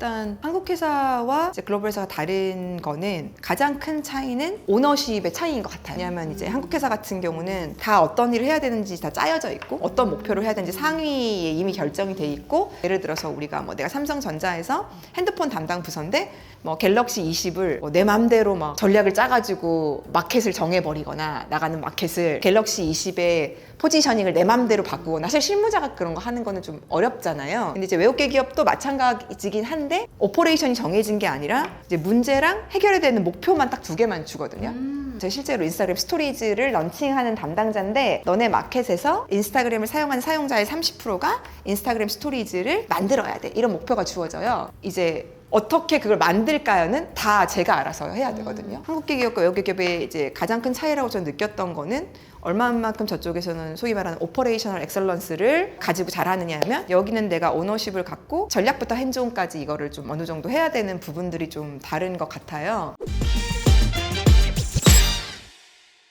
일단 한국 회사와 이제 글로벌 회사가 다른 거는 가장 큰 차이는 오너십의 차이인 것 같아요. 왜냐하면 이제 한국 회사 같은 경우는 다 어떤 일을 해야 되는지 다 짜여져 있고 어떤 목표를 해야 되는지 상위에 이미 결정이 돼 있고 예를 들어서 우리가 뭐 내가 삼성전자에서 핸드폰 담당 부서인데 뭐 갤럭시 20을 뭐 내 맘대로 막 전략을 짜가지고 마켓을 정해버리거나 나가는 마켓을 갤럭시 20의 포지셔닝을 내 맘대로 바꾸거나 사실 실무자가 그런 거 하는 거는 좀 어렵잖아요. 근데 이제 외국계 기업도 마찬가지긴 한데 오퍼레이션이 정해진 게 아니라 이제 문제랑 해결해야 되는 목표만 딱 두 개만 주거든요. 제가 실제로 인스타그램 스토리즈를 런칭하는 담당자인데 너네 마켓에서 인스타그램을 사용하는 사용자의 30%가 인스타그램 스토리즈를 만들어야 돼. 이런 목표가 주어져요. 이제 어떻게 그걸 만들까요는 다 제가 알아서 해야 되거든요. 한국계 기업과 외국계 기업의 이제 가장 큰 차이라고 저는 느꼈던 거는 얼마만큼 저쪽에서는 소위 말하는 오퍼레이셔널 엑셀런스를 가지고 잘하느냐면 여기는 내가 오너십을 갖고 전략부터 핸즈온까지 이거를 좀 어느 정도 해야 되는 부분들이 좀 다른 것 같아요.